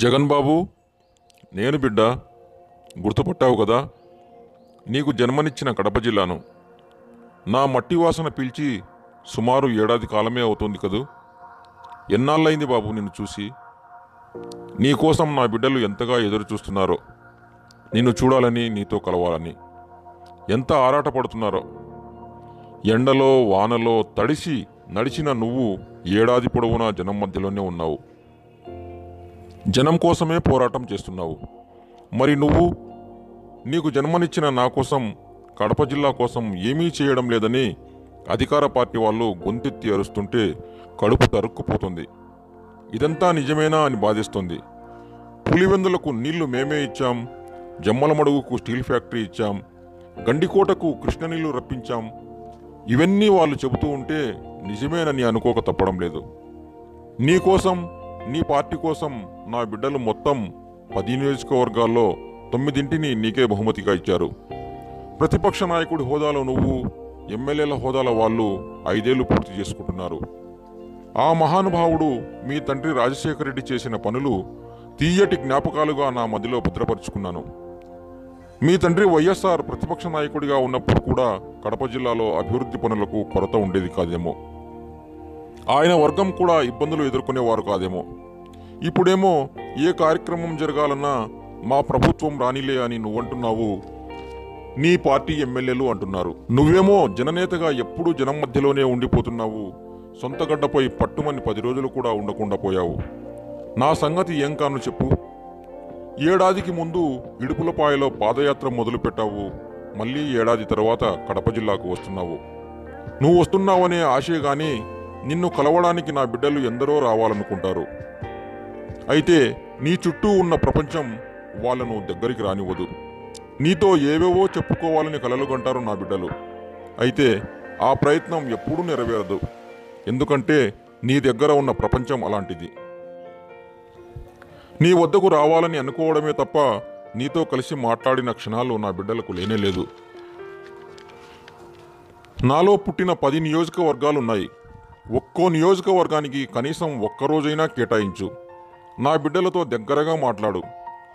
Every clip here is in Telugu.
జగన్ బాబు నేను బిడ్డ గుర్తుపట్టావు కదా? నీకు జన్మనిచ్చిన కడప జిల్లాను. నా మట్టి వాసన పీల్చి సుమారు ఏడాది కాలమే అవుతుంది కదూ? ఎన్నాళ్ళైంది బాబు నిన్ను చూసి? నీకోసం నా బిడ్డలు ఎంతగా ఎదురు చూస్తున్నారో నిన్ను చూడాలని నీతో కలవాలని. ఎంత ఆరాటపడుతున్నారో ఎండలో వానలో తడిసి నడిచిన నువ్వు ఏడాది పొడవునా జనం మధ్యలోనే ఉన్నావు. జనం కోసమే పోరాటం చేస్తున్నావు. మరి నువ్వు నీకు జన్మనిచ్చిన నా కోసం కడప జిల్లా కోసం ఏమీ చేయడం లేదని అధికార పార్టీ వాళ్ళు గొంతెత్తి అరుస్తుంటే కడుపు తరుక్కుపోతుంది. ఇదంతా నిజమేనా అని బాధిస్తుంది. పులివెందులకు నీళ్ళు మేమే ఇచ్చాం జమ్మలమడుగుకు స్టీల్ ఫ్యాక్టరీ ఇచ్చాం గండికోటకు కృష్ణనీళ్ళు రప్పించాం. ఇవన్నీ వాళ్ళు చెబుతూ ఉంటే నిజమేనని అనుకోక తప్పడం లేదు. నీకోసం నీ పార్టీ కోసం నా బిడ్డలు మొత్తం పది నియోజకవర్గాల్లో తొమ్మిదింటిని నీకే బహుమతిగా ఇచ్చారు. ప్రతిపక్ష నాయకుడి హోదాలో నువ్వు ఎమ్మెల్యేల హోదాల వాళ్ళు ఐదేళ్ళు పూర్తి చేసుకుంటున్నారు. ఆ మహానుభావుడు మీ తండ్రి రాజశేఖర రెడ్డి చేసిన పనులు తీయటి జ్ఞాపకాలుగా నా మదిలో భద్రపరుచుకున్నాను. మీ తండ్రి వైఎస్ఆర్ ప్రతిపక్ష నాయకుడిగా ఉన్నప్పుడు కూడా కడప జిల్లాలో అభివృద్ధి పనులకు కొరత ఉండేది కాదేమో. ఆయన వర్గం కూడా ఇబ్బందులు ఎదుర్కొనేవారు కాదేమో. ఇప్పుడేమో ఏ కార్యక్రమం జరగాలన్నా మా ప్రభుత్వం రానిలే అని నువ్వంటున్నావు నీ పార్టీ ఎమ్మెల్యేలు అంటున్నారు. నువ్వేమో జననేతగా ఎప్పుడూ జనం మధ్యలోనే ఉండిపోతున్నావు సొంత పట్టుమని పది రోజులు కూడా ఉండకుండా పోయావు. నా సంగతి ఏం కాను చెప్పు. ఏడాదికి ముందు ఇడుపులపాయలో పాదయాత్ర మొదలుపెట్టావు మళ్ళీ ఏడాది తర్వాత కడప జిల్లాకు వస్తున్నావు. నువ్వు వస్తున్నావనే ఆశే కానీ నిన్ను కలవడానికి నా బిడ్డలు ఎందరో రావాలనుకుంటారు. అయితే నీ చుట్టూ ఉన్న ప్రపంచం వాళ్ళను దగ్గరికి రానివ్వదు. నీతో ఏవేవో చెప్పుకోవాలని కలలుగంటారు నా బిడ్డలు. అయితే ఆ ప్రయత్నం ఎప్పుడూ నెరవేరదు. ఎందుకంటే నీ దగ్గర ఉన్న ప్రపంచం అలాంటిది. నీ వద్దకు రావాలని అనుకోవడమే తప్ప నీతో కలిసి మాట్లాడిన క్షణాలు నా బిడ్డలకు లేనేలేదు నాలో పుట్టిన పది నియోజకవర్గాలున్నాయి. ఒక్కో నియోజకవర్గానికి కనీసం ఒక్కరోజైనా కేటాయించు. నా బిడ్డలతో దగ్గరగా మాట్లాడు.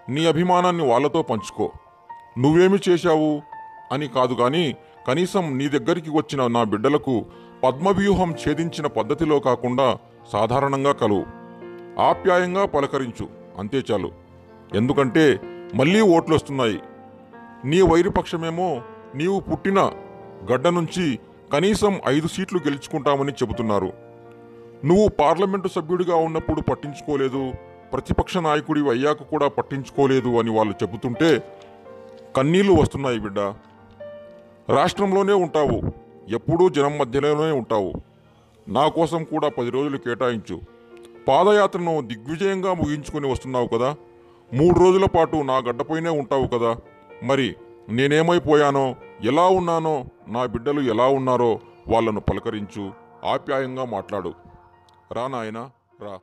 నీ అభిమానాన్ని వాళ్ళతో పంచుకో. నువ్వేమి చేశావు? అని కాదు కానీ కనీసం నీ దగ్గరికి వచ్చిన నా బిడ్డలకు పద్మవ్యూహం ఛేదించిన పద్ధతిలో కాకుండా సాధారణంగా కలువు. ఆప్యాయంగా పలకరించు. అంతే చాలు. ఎందుకంటే మళ్ళీ ఓట్లు వస్తున్నాయి నీ వైరుపక్షమేమో నీవు పుట్టిన గడ్డ నుంచి కనీసం ఐదు సీట్లు గెలుచుకుంటామని చెబుతున్నారు. నువ్వు పార్లమెంటు సభ్యుడిగా ఉన్నప్పుడు పట్టించుకోలేదు ప్రతిపక్ష నాయకుడి అయ్యాక కూడా పట్టించుకోలేదు అని వాళ్ళు చెబుతుంటే కన్నీళ్ళు వస్తున్నాయి బిడ్డ. రాష్ట్రంలోనే ఉంటావు ఎప్పుడూ జనం మధ్యలోనే ఉంటావు. నా కోసం కూడా పది రోజులు కేటాయించు. పాదయాత్రను దిగ్విజయంగా ముగించుకొని వస్తున్నావు కదా. మూడు రోజుల పాటు నా గడ్డపైనే ఉంటావు కదా. మరి నేనేమైపోయానో? ఎలా ఉన్నానో నా బిడ్డలు ఎలా ఉన్నారో వాళ్ళను పలకరించు ఆప్యాయంగా మాట్లాడు. రా నాయనా రా.